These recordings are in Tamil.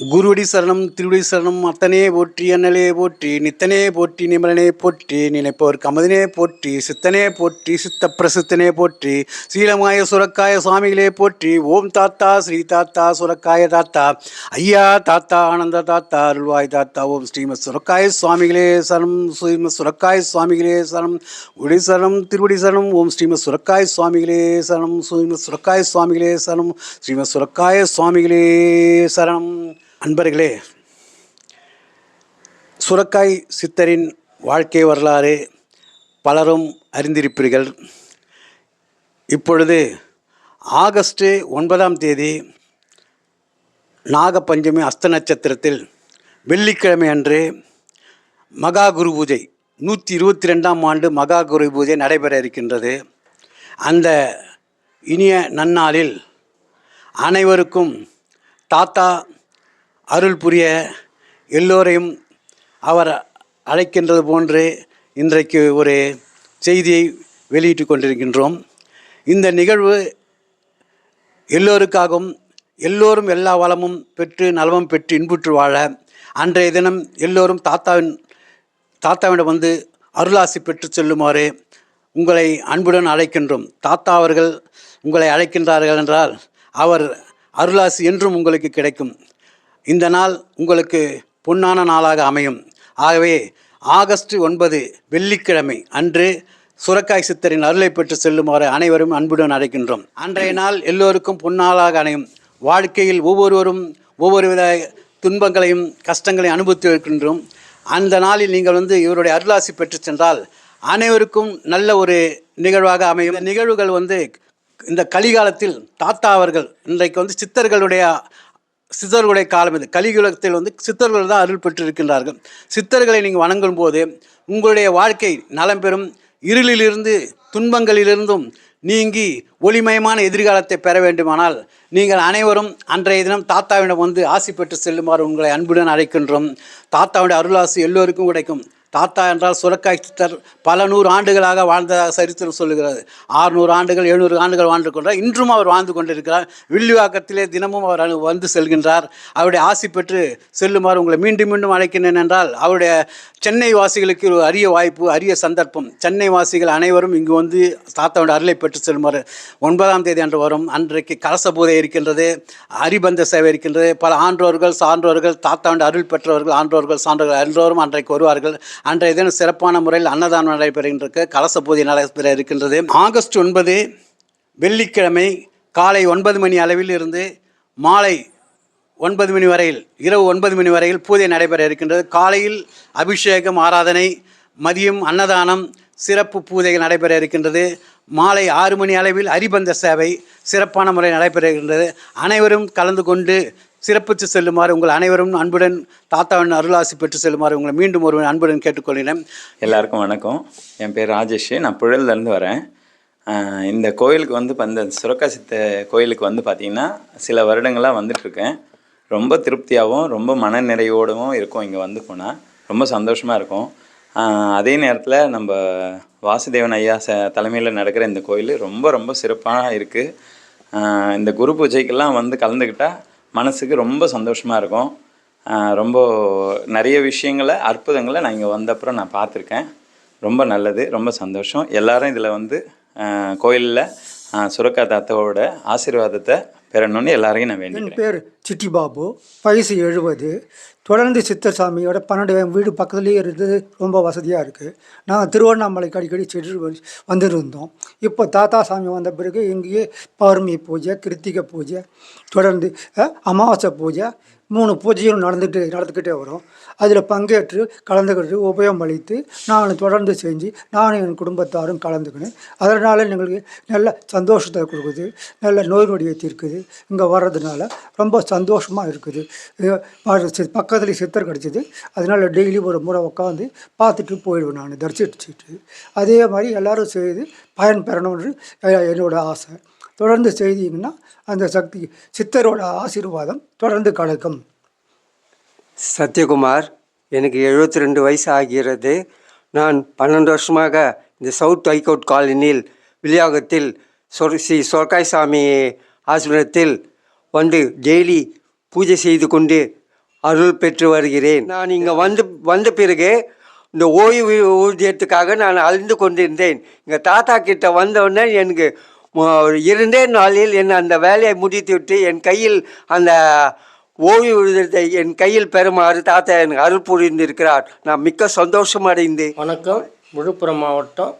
குருவடி சரணம் திருவடி சரணம் அத்தனே போற்றி அண்ணலே போற்றி நித்தனே போற்றி நிமலனே போற்றி நினைப்பவர் கமதினே போற்றி சித்தனே போற்றி சித்த பிரசித்தனே போற்றி சீலமாய சுரக்காய சுவாமிகளே போற்றி ஓம் தாத்தா ஸ்ரீ தாத்தா சுரக்காய தாத்தா ஐயா தாத்தா ஆனந்த தாத்தா அருள்வாய் தாத்தா ஓம் ஸ்ரீமத் சுரக்காய சுவாமிகளே சரணம் ஸ்ரீமத் சுரக்காய சுவாமிகளே சரணம் உடி சரணம் திருவடி சரணம் ஓம் ஸ்ரீமத் சுரக்காய சுவாமிகளே சரணம் ஸ்ரீமத் சுரக்காய சுவாமிகளே சரணம் ஸ்ரீமத் சுரக்காய சுவாமிகளே சரணம். அன்பர்களே சுரக்காய் சித்தரின் வாழ்க்கை வரலாறு பலரும் அறிந்திருப்பீர்கள். இப்பொழுது ஆகஸ்ட் ஒன்பதாம் தேதி நாகப்பஞ்சமி அஸ்த நட்சத்திரத்தில் வெள்ளிக்கிழமை அன்று மகா குரு பூஜை நூற்றி இருபத்தி ரெண்டாம் ஆண்டு மகா குரு பூஜை நடைபெற இருக்கின்றது. அந்த இனிய நன்னாளில் அனைவருக்கும் தாத்தா அருள் புரிய எல்லோரையும் அவர் அழைக்கின்றது போன்று இன்றைக்கு ஒரு செய்தியை வெளியிட்டு கொண்டிருக்கின்றோம். இந்த நிகழ்வு எல்லோருக்காகவும் எல்லோரும் எல்லா வளமும் பெற்று நலமும் பெற்று இன்புற்று வாழ அன்றைய தினம் எல்லோரும் தாத்தாவின் தாத்தாவிடம் வந்து அருளாசி பெற்று செல்லுமாறு உங்களை அன்புடன் அழைக்கின்றோம். தாத்தா அவர்கள் உங்களை அழைக்கின்றார்கள் என்றால் அவர் அருளாசி என்றும் உங்களுக்கு கிடைக்கும். இந்த நாள் உங்களுக்கு பொன்னான நாளாக அமையும். ஆகவே ஆகஸ்ட் ஒன்பது வெள்ளிக்கிழமை அன்று சுரக்காய் சித்தரின் அருளை பெற்று செல்லுமாறு அனைவரும் அன்புடன் அழைக்கின்றோம். அன்றைய நாள் எல்லோருக்கும் பொன்னாளாக அமையும். வாழ்க்கையில் ஒவ்வொருவரும் ஒவ்வொரு வித துன்பங்களையும் கஷ்டங்களையும் அனுபவித்து இருக்கின்றோம் அந்த நாளில் நீங்கள் வந்து இவருடைய அருளாசி பெற்று சென்றால் அனைவருக்கும் நல்ல ஒரு நிகழ்வாக அமையும். நிகழ்வுகள் வந்து இந்த கலிகாலத்தில் தாத்தா அவர்கள் இன்றைக்கு வந்து சித்தர்களுடைய சித்தர்களுடைய காலம் இது. கலியுலகத்தில் வந்து சித்தர்கள் தான் அருள் பெற்றிருக்கின்றார்கள். சித்தர்களை நீங்கள் வணங்கும் போது உங்களுடைய வாழ்க்கை நலம் பெறும் இருளிலிருந்து துன்பங்களிலிருந்தும் நீங்கி ஒளிமயமான எதிர்காலத்தை பெற வேண்டுமானால் நீங்கள் அனைவரும் அன்றைய தினம் தாத்தாவிடம் வந்து ஆசி பெற்று செல்லுமாறு உங்களை அன்புடன் அழைக்கின்றோம். தாத்தாவுடைய அருளாசி எல்லோருக்கும் கிடைக்கும். தாத்தா என்றால் சுரக்காய் சித்தர் பல நூறு ஆண்டுகளாக வாழ்ந்ததாக சரித்திரம் சொல்லுகிறது. ஆறுநூறு ஆண்டுகள் எழுநூறு ஆண்டுகள் வாழ்ந்து கொண்டார். இன்றும் அவர் வாழ்ந்து கொண்டிருக்கிறார். வில்லிவாக்கத்திலே தினமும் அவர் அனு- வந்து செல்கின்றார். அவருடைய ஆசி பெற்று செல்லுமாறு உங்களை மீண்டும் மீண்டும் அழைக்கின்றேன் என்றால் அவருடைய சென்னை வாசிகளுக்கு ஒரு அரிய வாய்ப்பு அரிய சந்தர்ப்பம். சென்னை வாசிகள் அனைவரும் இங்கு வந்து தாத்தாவுடைய அருளை பெற்று செல்லுமாறு ஒன்பதாம் தேதி அன்று வரும். அன்றைக்கு கலச பூதை இருக்கின்றது அரிபந்த சேவை இருக்கின்றது. பல ஆன்றோர்கள் சான்றோர்கள் தாத்தாவுடைய அருள் பெற்றவர்கள் ஆன்றோர்கள் சான்றோர்கள் எல்லோரும் அன்றைக்கு வருவார்கள். அன்றைய தினம் சிறப்பான முறையில் அன்னதானம் நடைபெறுகின்றது கலச பூஜை நடைபெற இருக்கின்றது. ஆகஸ்ட் ஒன்பது வெள்ளிக்கிழமை காலை ஒன்பது மணி அளவில் இருந்து மாலை ஒன்பது மணி வரையில் இரவு ஒன்பது மணி வரையில் பூஜை நடைபெற இருக்கின்றது. காலையில் அபிஷேகம் ஆராதனை மதியம் அன்னதானம் சிறப்பு பூஜைகள் நடைபெற இருக்கின்றது. மாலை ஆறு மணி அளவில் அரிபந்த சேவை சிறப்பான முறை நடைபெற இருக்கின்றது. அனைவரும் கலந்து கொண்டு சிறப்பித்து செல்லுமாறு உங்கள் அனைவரும் அன்புடன் தாத்தாவின் அருளாசி பெற்று செல்லுமாறு உங்களை மீண்டும் ஒரு அன்புடன் கேட்டுக்கொள்கிறேன். எல்லாருக்கும் வணக்கம். என் பேர் ராஜேஷ். நான் புழல்லேருந்து வரேன். இந்த கோயிலுக்கு வந்து இப்போ இந்த சுரக்கா சித்த கோயிலுக்கு வந்து பார்த்திங்கன்னா சில வருடங்களாக வந்துட்டுருக்கேன். ரொம்ப திருப்தியாகவும் ரொம்ப மன நிறைவோடவும் இருக்கும் இங்கே வந்து போனால் ரொம்ப சந்தோஷமாக இருக்கும். அதே நேரத்தில் நம்ம வாசுதேவன் ஐயா ச தலைமையில் நடக்கிற இந்த கோயில் ரொம்ப ரொம்ப சிறப்பாக இருக்குது. இந்த குரு பூஜைக்கெல்லாம் வந்து கலந்துக்கிட்டால் மனசுக்கு ரொம்ப சந்தோஷமாக இருக்கும். ரொம்ப நிறைய விஷயங்களை அற்புதங்களை நான் இங்கே வந்த அப்புறம் நான் பார்த்துருக்கேன். ரொம்ப நல்லது ரொம்ப சந்தோஷம். எல்லாரும் இதில் வந்து கோயிலில் சுரக்கா தாத்தாவோட ஆசீர்வாதத்தை பெறணும்னு எல்லாரையும் நான் வேண்டிக்கிறேன். சிட்டி பாபு வயசு எழுபது தொடர்ந்து சித்தசாமியோட பன்னெண்டு வீடு பக்கத்துலேயே இருந்தது ரொம்ப வசதியாக இருக்குது நாங்கள் திருவண்ணாமலைக்கு அடிக்கடி சென்று வந்துருந்தோம். இப்போ தாத்தா சாமி வந்த பிறகு இங்கேயே பௌர்ணமி பூஜை கிருத்திகை பூஜை தொடர்ந்து அமாவாசை பூஜை மூணு பூஜையும் நடந்துட்டு நடந்துக்கிட்டே வரும். அதில் பங்கேற்று கலந்துக்கிட்டு உபயோகம் அளித்து நான் தொடர்ந்து செஞ்சு நானும் என் குடும்பத்தாரும் கலந்துக்கினேன் அதனால் எங்களுக்கு நல்ல சந்தோஷத்தை கொடுக்குது நல்ல நோய் நொடியை தீர்க்குது இங்கே வர்றதுனால ரொம்ப ச சந்தோஷமாக இருக்குது. இது சித்தர் கிடச்சிது. அதனால் டெய்லி ஒரு முறை உட்காந்து பார்த்துட்டு போயிடுவேன் நான் தரிசிச்சுட்டு அதே மாதிரி எல்லோரும் செய்து பயன் பெறணும்னு என்னோடய ஆசை. தொடர்ந்து செய்தீங்கன்னா அந்த சக்தி சித்தரோட ஆசீர்வாதம் தொடர்ந்து கிடைக்கும் சத்யகுமார் எனக்கு எழுபத்தி ரெண்டு வயசு ஆகிறது. நான் பன்னெண்டு வருஷமாக இந்த சவுத் ஹைகோர்ட் காலனியில் விளியாகத்தில் சொர் ஸ்ரீ சொர்க்காய் சாமி ஆசிரமத்தில் வந்து டெய்லி பூஜை செய்து கொண்டு அருள் பெற்று வருகிறேன். நான் இங்கே வந்து வந்த பிறகு இந்த ஓய்வு ஊதியத்துக்காக நான் அழிந்து கொண்டிருந்தேன். எங்கள் தாத்தா கிட்ட வந்தவுடனே எனக்கு இரண்டே நாளில் என் அந்த வேலையை முடித்துவிட்டு என் கையில் அந்த ஓய்வு ஊதியத்தை என் கையில் பெறுமாறு தாத்தா எனக்கு அருள் புரிந்திருக்கிறார். நான் மிக்க சந்தோஷம் அடைந்து வணக்கம். விழுப்புரம் மாவட்டம்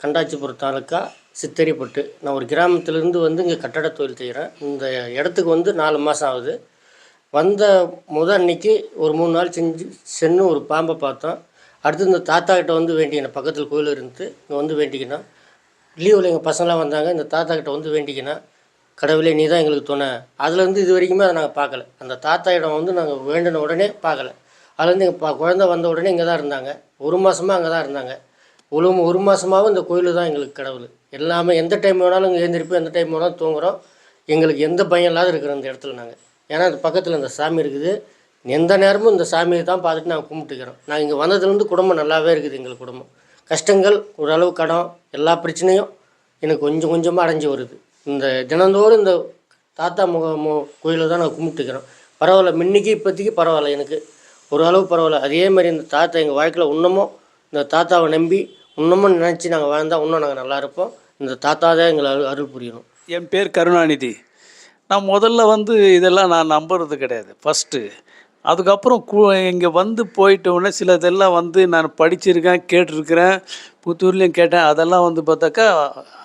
கண்டாச்சிபுரம் தாலுக்கா சித்தரிப்பட்டு. நான் ஒரு கிராமத்திலேருந்து வந்து இங்கே கட்டட தொழில் செய்கிறேன் இந்த இடத்துக்கு வந்து நாலு மாதம் ஆகுது. வந்த முத அன்னைக்கு ஒரு மூணு நாள் செஞ்சு சென்று ஒரு பாம்பை பார்த்தோம். அடுத்து இந்த தாத்தா கிட்ட வந்து வேண்டிக்கினேன். பக்கத்தில் கோயில் இருந்து இங்கே வந்து வேண்டிக்கினேன். லீவில் எங்கள் பசங்களாம் வந்தாங்க. இந்த தாத்தா கிட்ட வந்து வேண்டிக்கினேன். கடவுளே நீ தான் எங்களுக்கு துணை. அதுலேருந்து இது வரைக்குமே அதை நாங்கள் பார்க்கல. அந்த தாத்தா இடம் வந்து நாங்கள் வேண்டின உடனே பார்க்கல. அதுலேருந்து எங்கள் பா குழந்த வந்த உடனே இங்கே தான் இருந்தாங்க. ஒரு மாதமாக அங்கே தான் இருந்தாங்க. ஒரு ஒரு மாதமாகவும் இந்த கோயில் தான் எங்களுக்கு கடவுள். எல்லாமே எந்த டைம் வேணாலும் இங்கே எழுந்திருப்போம் எந்த டைம் வேணாலும் தூங்குறோம். எங்களுக்கு எந்த பயம் இல்லாத இருக்கிறோம் இந்த இடத்துல நாங்கள் ஏன்னா அது பக்கத்தில் இந்த சாமி இருக்குது. எந்த நேரமும் இந்த சாமியை தான் பார்த்துட்டு நாங்கள் கும்பிட்டுக்கிறோம். நாங்கள் இங்கே வந்ததுலேருந்து குடும்பம் நல்லாவே இருக்குது எங்களுக்கு குடும்பம். கஷ்டங்கள் ஓரளவு கடன் எல்லா பிரச்சனையும் எனக்கு கொஞ்சம் கொஞ்சமாக அடைஞ்சு வருது. இந்த தினந்தோறும் இந்த தாத்தா முக மு கோயிலை தான் நான் கும்பிட்டுக்கிறோம். பரவாயில்ல முன்னைக்கு இப்போதைக்கு பரவாயில்ல எனக்கு. ஓரளவு பரவாயில்ல. அதே மாதிரி இந்த தாத்தா எங்கள் வாழ்க்கையில் இன்னமும் இந்த தாத்தாவை நம்பி இன்னமும் நினச்சி நாங்கள் வாழ்ந்தால் இன்னும் நாங்கள் நல்லா இருப்போம். இந்த தாத்தா தான் எங்களை அருள் அருள் புரியணும். என் பேர் கருணாநிதி. நான் முதல்ல வந்து இதெல்லாம் நான் நம்புறது கிடையாது. ஃபஸ்ட்டு அதுக்கப்புறம் கு இங்கே வந்து போயிட்ட உடனே சிலதெல்லாம் வந்து நான் படிச்சிருக்கேன் கேட்டிருக்கிறேன் புத்தூர்லேயும் கேட்டேன். அதெல்லாம் வந்து பார்த்தாக்கா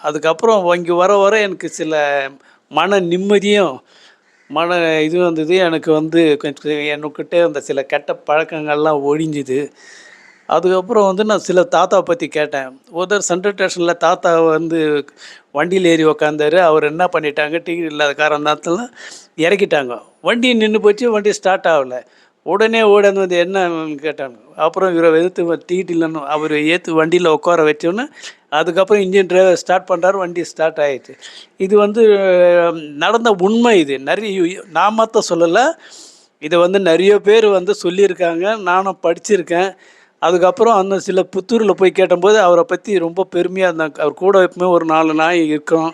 அதுக்கப்புறம் இங்கே வர வர எனக்கு சில மன நிம்மதியும் மன இது வந்தது. எனக்கு வந்து கொஞ்சம் என்கிட்ட அந்த சில கெட்ட பழக்கங்கள்லாம் ஒழிஞ்சுது. அதுக்கப்புறம் வந்து நான் சில தாத்தாவை பற்றி கேட்டேன். ஒருத்தர் சென்ட்ரல் ஸ்டேஷனில் தாத்தா வந்து வண்டியில் ஏறி உக்காந்தாரு. அவர் என்ன பண்ணிட்டாங்க? டிக்கெட் இல்லாத காரணத்தால இறக்கிட்டாங்க. வண்டி நின்று போச்சு. வண்டி ஸ்டார்ட் ஆகலை. உடனே ஓடாந்து வந்து என்னன்னு கேட்டாங்க. அப்புறம் இவரை எதிர்த்து டிக்கெட் இல்லைன்னு அவர் ஏற்று வண்டியில் உட்கார வச்சோன்னு அதுக்கப்புறம் இன்ஜின் டிரைவர் ஸ்டார்ட் பண்ணுறாரு வண்டி ஸ்டார்ட் ஆயிடுச்சு. இது வந்து நடந்த உண்மை இது. நிறைய நான் மாத்த சொல்லலை. இதை வந்து நிறைய பேர் வந்து சொல்லியிருக்காங்க. நானும் படிச்சிருக்கேன். அதுக்கப்புறம் அந்த சில புத்தூரில் போய் கேட்டபோது அவரை பற்றி ரொம்ப பெருமையாக இருந்தாங்க. அவர் கூட எப்பவுமே ஒரு நாலு நாய் இருக்கும்.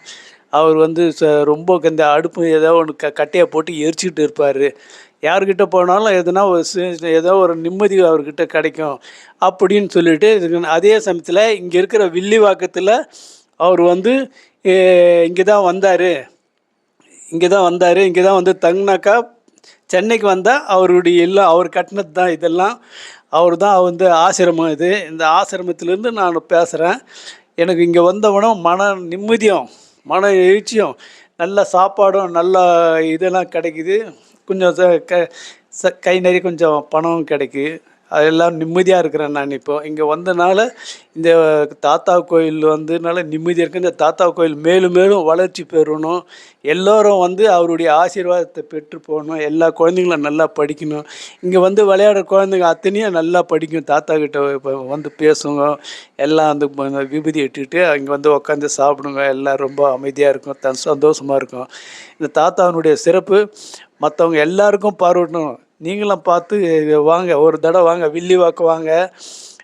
அவர் வந்து ச ரொம்ப இந்த அடுப்பு ஏதோ ஒன்று க கட்டையை போட்டு எரிச்சிக்கிட்டு இருப்பார். யார்கிட்ட போனாலும் எதுனா ஒரு ஏதோ ஒரு நிம்மதி அவர்கிட்ட கிடைக்கும் அப்படின்னு சொல்லிட்டு அதே சமயத்தில் இங்கே இருக்கிற வில்லிவாக்கத்தில் அவர் வந்து இங்கே தான் வந்தார். இங்கே தான் வந்தார். இங்கே தான் வந்து தங்கினாக்கா சென்னைக்கு வந்தால் அவருடைய எல்லாம் அவர் கட்டினது தான் இதெல்லாம். அவர் தான் வந்து ஆசிரமம் இது. இந்த ஆசிரமத்திலேருந்து நான் பேசுகிறேன் எனக்கு இங்கே வந்தவனும் மன நிம்மதியும் மன எழுச்சியும் நல்ல சாப்பாடும் நல்ல இதெல்லாம் கிடைக்குது. கொஞ்சம் க ச கை நிறைய கொஞ்சம் பணம் கிடைக்கு அதெல்லாம் நிம்மதியாக இருக்கிறேன் நான் இப்போ. இங்கே வந்தனால இந்த தாத்தா கோயில் வந்ததுனால நிம்மதியாக இருக்கு. இந்த தாத்தா கோயில் மேலும் மேலும் வளர்ச்சி பெறணும். எல்லோரும் வந்து அவருடைய ஆசீர்வாதத்தை பெற்று போகணும். எல்லா குழந்தைங்களும் நல்லா படிக்கணும். இங்கே வந்து விளையாடுற குழந்தைங்க அத்தனையும் நல்லா படிக்கும். தாத்தா கிட்ட இப்போ வந்து பேசுங்க. எல்லாம் வந்து விபதி விபூதி அங்கே வந்து உட்காந்து சாப்பிடுங்க. எல்லாம் ரொம்ப அமைதியாக இருக்கும். தன் சந்தோஷமாக இருக்கும். இந்த தாத்தாவினுடைய சிறப்பு மற்றவங்க எல்லாருக்கும் பாராட்டணும். நீங்களும் பார்த்து வாங்க ஒரு தடவை வாங்க வில்லிவாக்கு வாங்க.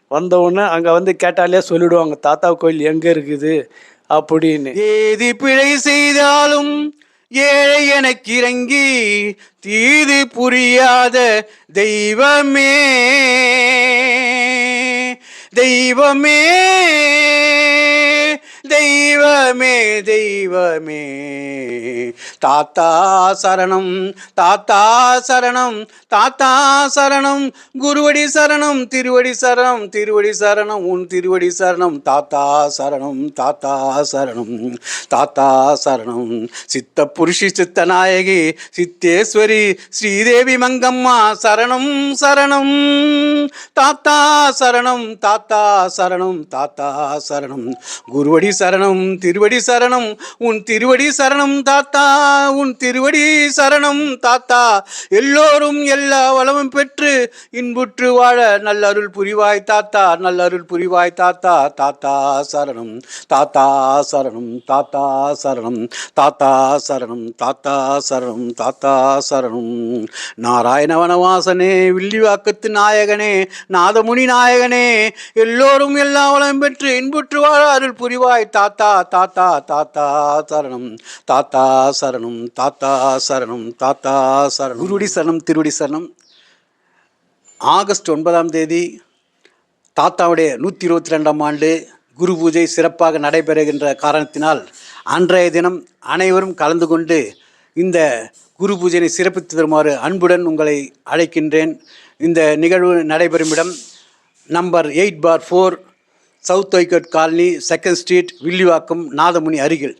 வந்தவுடனே அங்கே வந்து கேட்டாலே சொல்லிடுவாங்க தாத்தா கோயில் எங்கே இருக்குது? அப்படின்னு. ஏதி பிழை செய்தாலும் ஏழை எனக்கு இறங்கி தீது புரியாத தெய்வமே. தெய்வமே தெய்வமே தெய்வமே. தாத்தா சரணம் தாத்தா சரணம் தாத்தா சரணம் குருவடி சரணம் திருவடி சரணம் திருவடி சரணம் உன் திருவடி சரணம் தாத்தா சரணம் தாத்தா சரணம் தாத்தா சரணம். சித்த புருஷி சித்த நாயகி சித்தேஸ்வரி ஸ்ரீதேவி மங்கம்மா சரணம் சரணம். தாத்தா சரணம் தாத்தா சரணம் தாத்தா சரணம். குருவடி சரணம் திருவடி சரணம் உன் திருவடி சரணம் தாத்தா உன் திருவடி சரணம் தாத்தா. எல்லோரும் எல்லா வளமும் பெற்று இன்புற்று வாழ நல்லருள் புரிவாய் தாத்தா. நல்லருள் புரிவாய் தாத்தா. தாத்தா சரணம் தாத்தா சரணம் தாத்தா சரணம் தாத்தா சரணம் தாத்தா சரணம் தாத்தா சரணம். நாராயண வனவாசனே வில்லிவாக்கத்து நாயகனே நாதமுனி நாயகனே எல்லோரும் எல்லா வளம் பெற்று இன்புற்று வாழ அருள் புரிவாய் தாத்தா. தாத்தா தாத்தா சரணம் தாத்தா சரணம். சரணம் தாத்தா சரணம் தாத்தா சரணம். குருடி சரணம் திருவடி சரணம். ஆகஸ்ட் ஒன்பதாம் தேதி தாத்தாவுடைய நூற்றி இருபத்தி ரெண்டாம் ஆண்டு குரு பூஜை சிறப்பாக நடைபெறுகின்ற காரணத்தினால் அன்றைய தினம் அனைவரும் கலந்து கொண்டு இந்த குரு பூஜையை சிறப்பித்து தருமாறு அன்புடன் உங்களை அழைக்கின்றேன். இந்த நிகழ்வு நடைபெறும் இடம் number eight bar four south ஒய்கட் colony second street Villivakkam Nathamuni அருகில்.